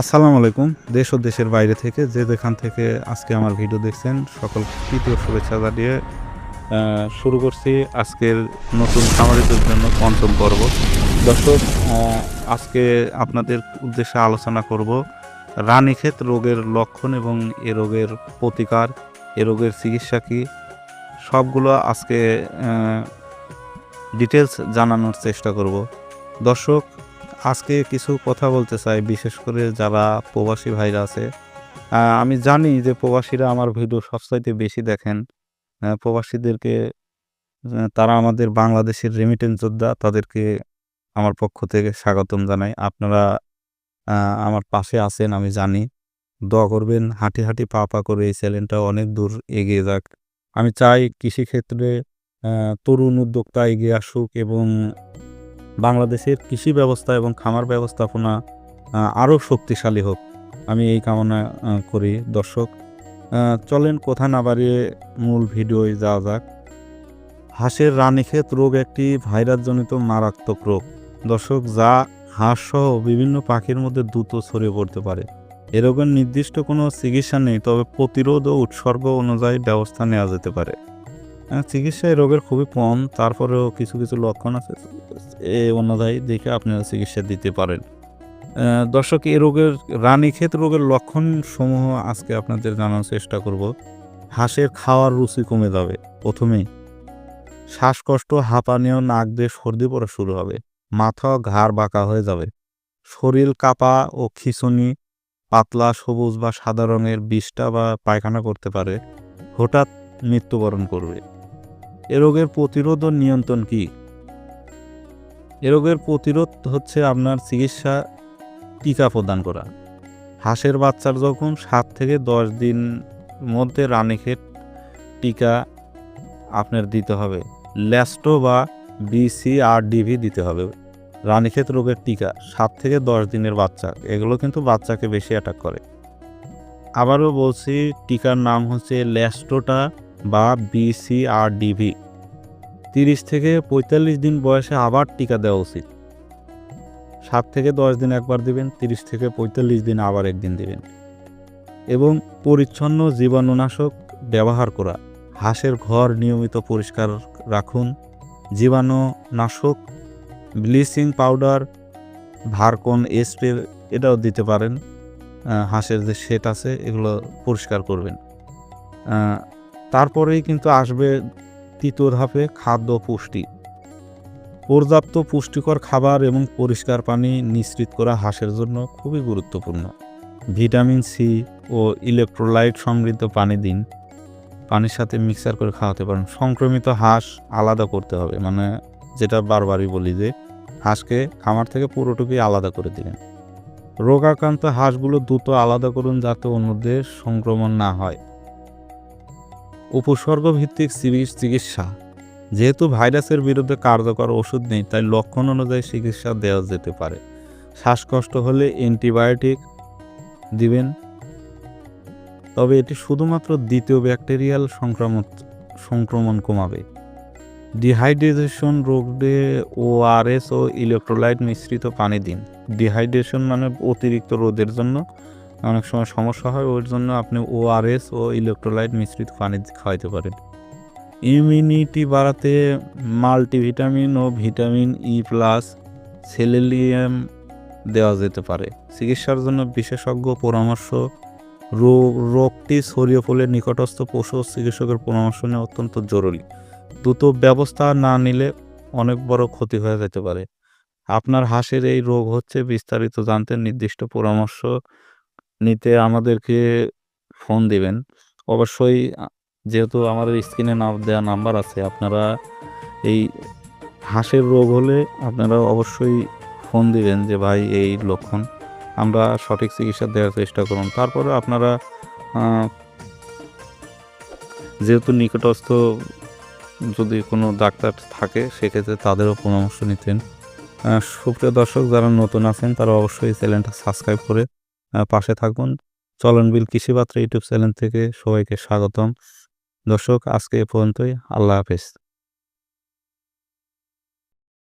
আসসালামু আলাইকুম। দেশ ও দেশের বাইরে থেকে যে যেখান থেকে আজকে আমার ভিডিও দেখছেন সকল তৃতীয় শুভেচ্ছা জানিয়ে শুরু করছি আজকের নতুন খামারিদের জন্য পঞ্চম পর্ব। দর্শক আজকে আপনাদের উদ্দেশ্যে আলোচনা করব রানীক্ষেত রোগের লক্ষণ এবং এ রোগের প্রতিকার, এ রোগের চিকিৎসা কী? সবগুলো আজকে ডিটেলস জানানোর চেষ্টা করব। দর্শক আজকে কিছু কথা বলতে চাই, বিশেষ করে যারা প্রবাসী ভাইরা আছে। আমি জানি যে প্রবাসীরা আমার ভিডিও সবচাইতে বেশি দেখেন। প্রবাসীদেরকে তারা আমাদের বাংলাদেশের রেমিটেন্স যোদ্ধা, তাদেরকে আমার পক্ষ থেকে স্বাগতম জানাই। আপনারা আমার পাশে আছেন, আমি জানি। দোয়া করবেন, হাঁটি হাঁটি পা পা করে এই চ্যানেলটা অনেক দূর এগিয়ে যাক। আমি চাই কৃষিক্ষেত্রে তরুণ উদ্যোক্তা এগিয়ে আসুক এবং বাংলাদেশের কৃষি ব্যবস্থা এবং খামার ব্যবস্থাপনা আরও শক্তিশালী হোক। আমি এই কামনা করি। দর্শক চলেন কথা না বাড়িয়ে মূল ভিডিওয় যাওয়া যাক। হাঁসের রানীক্ষেত রোগ একটি ভাইরাসজনিত মারাত্মক রোগ। দর্শক, যা হাঁস সহ বিভিন্ন পাখির মধ্যে দ্রুত ছড়িয়ে পড়তে পারে। এ রোগের নির্দিষ্ট কোনো চিকিৎসা নেই, তবে প্রতিরোধ ও উৎসর্গ অনুযায়ী ব্যবস্থা নেওয়া যেতে পারে। আহ, চিকিৎসা এই রোগের খুবই কম তারপরেও কিছু কিছু লক্ষণ আছে। এ অনুযায়ী দেখে আপনারা চিকিৎসা দিতে পারেন। দর্শক এই রোগের রানীক্ষেত রোগের লক্ষণ সমূহ আজকে আপনাদের জানার চেষ্টা করব। হাঁসের খাওয়ার রুচি কমে যাবে। প্রথমেই শ্বাসকষ্ট হাঁপানি ও নাক দিয়ে সর্দি পড়া শুরু হবে। মাথা ঘাড় বাঁকা হয়ে যাবে। শরীর কাঁপা ও খিচুনি পাতলা সবুজ বা সাদা রঙের বিষটা বা পায়খানা করতে পারে। হঠাৎ মৃত্যুবরণ করবে। এ রোগের প্রতিরোধ ও নিয়ন্ত্রণ কি? এ রোগের প্রতিরোধ হচ্ছে আপনার চিকিৎসা টিকা প্রদান করা। হাঁসের বাচ্চার যখন সাত থেকে দশ দিন মধ্যে রানীক্ষেত টিকা আপনার দিতে হবে। ল্যাস্টো বা বিসিআরডিভি দিতে হবে। রানীক্ষেত রোগের টিকা সাত থেকে দশ দিনের বাচ্চা, এগুলো কিন্তু বাচ্চাকে বেশি অ্যাটাক করে। আবারও বলছি, টিকার নাম হচ্ছে ল্যাস্টোটা বা বিসিআরডিভি তিরিশ থেকে পঁয়তাল্লিশ দিন বয়সে আবার টিকা দেওয়া উচিত। সাত থেকে দশ দিন একবার দিবেন, তিরিশ থেকে পঁয়তাল্লিশ দিন আবার একদিন দিবেন। এবং পরিচ্ছন্ন জীবাণুনাশক ব্যবহার করা, হাঁসের ঘর নিয়মিত পরিষ্কার রাখুন, জীবাণুনাশক, ব্লিচিং পাউডার, ভারকন স্প্রে এটাও দিতে পারেন হাঁসের যে সেট আছে এগুলো পরিষ্কার করবেন। তারপরেই কিন্তু আসবে তৃতীয় ধাপে খাদ্য পুষ্টি। পর্যাপ্ত পুষ্টিকর খাবার এবং পরিষ্কার পানি নিশ্চিত করা হাঁসের জন্য খুবই গুরুত্বপূর্ণ। ভিটামিন সি ও ইলেকট্রোলাইট সমৃদ্ধ পানি দিন। পানির সাথে মিক্সার করে খাওয়াতে পারেন। সংক্রমিত হাঁস আলাদা করতে হবে। মানে যেটা বারবারই বলি যে, হাঁসকে খামার থেকে পুরোটুকুই আলাদা করে দিলেন। রোগাক্রান্ত হাঁসগুলো দ্রুত আলাদা করুন যাতে অন্যদের সংক্রমণ না হয়। উপসর্গ ভিত্তিক চিকিৎসা। যেহেতু ভাইরাসের বিরুদ্ধে কার্যকর ওষুধ নেই, তাই লক্ষণ অনুযায়ী চিকিৎসা দেওয়া যেতে পারে। শ্বাসকষ্ট হলে অ্যান্টিবায়োটিক দিবেন। তবে এটি শুধুমাত্র দ্বিতীয় ব্যাকটেরিয়াল সংক্রমণ সংক্রমণ কমাবে। ডিহাইড্রেশন রোগে ওআরএস ও ইলেকট্রোলাইট মিশ্রিত পানি দিন। ডিহাইড্রেশন মানে অতিরিক্ত রোদের জন্য অনেক সময় সমস্যা হয়, ওর জন্য আপনি ওআরএস ও ইলেকট্রোলাইট মিশ্রিত পানি খাওয়াইতে পারেন। ইমিউনিটি বাড়াতে মাল্টিভিটামিন ও ভিটামিন ই প্লাস সেলেলিয়াম দেওয়া যেতে পারে। চিকিৎসার জন্য বিশেষজ্ঞ পরামর্শ রোগ রোগটি ছড়িয়ে পড়লে নিকটস্থ পশু চিকিৎসকের পরামর্শ নেওয়া অত্যন্ত জরুরি। দ্রুত ব্যবস্থা না নিলে অনেক বড় ক্ষতি হয়ে যেতে পারে। আপনার হাঁসের এই রোগ হচ্ছে বিস্তারিত জানতে নির্দিষ্ট পরামর্শ নিতে আমাদেরকে ফোন দিবেন। অবশ্যই যেহেতু আমাদের স্ক্রিনে নাম, দেওয়া নাম্বার আছে, আপনারা এই হাঁসের রোগ হলে আপনারা অবশ্যই ফোন দিবেন যে, ভাই, এই লক্ষণ, আমরা সঠিক চিকিৎসা দেওয়ার চেষ্টা করুন। তারপরে আপনারা যেহেতু নিকটস্থ যদি কোনো ডাক্তার থাকে, সেক্ষেত্রে তাদেরও পরামর্শ নিতেন। সুপ্রিয় দর্শক, যারা নতুন আছেন, তারা অবশ্যই চ্যানেলটা সাবস্ক্রাইব করে পাশে থাকুন। চলনবিল কৃষিপাত্র ইউটিউব চ্যানেল থেকে সবাইকে স্বাগতম। দর্শক, আজকে এ পর্যন্তই। আল্লাহ হাফেজ।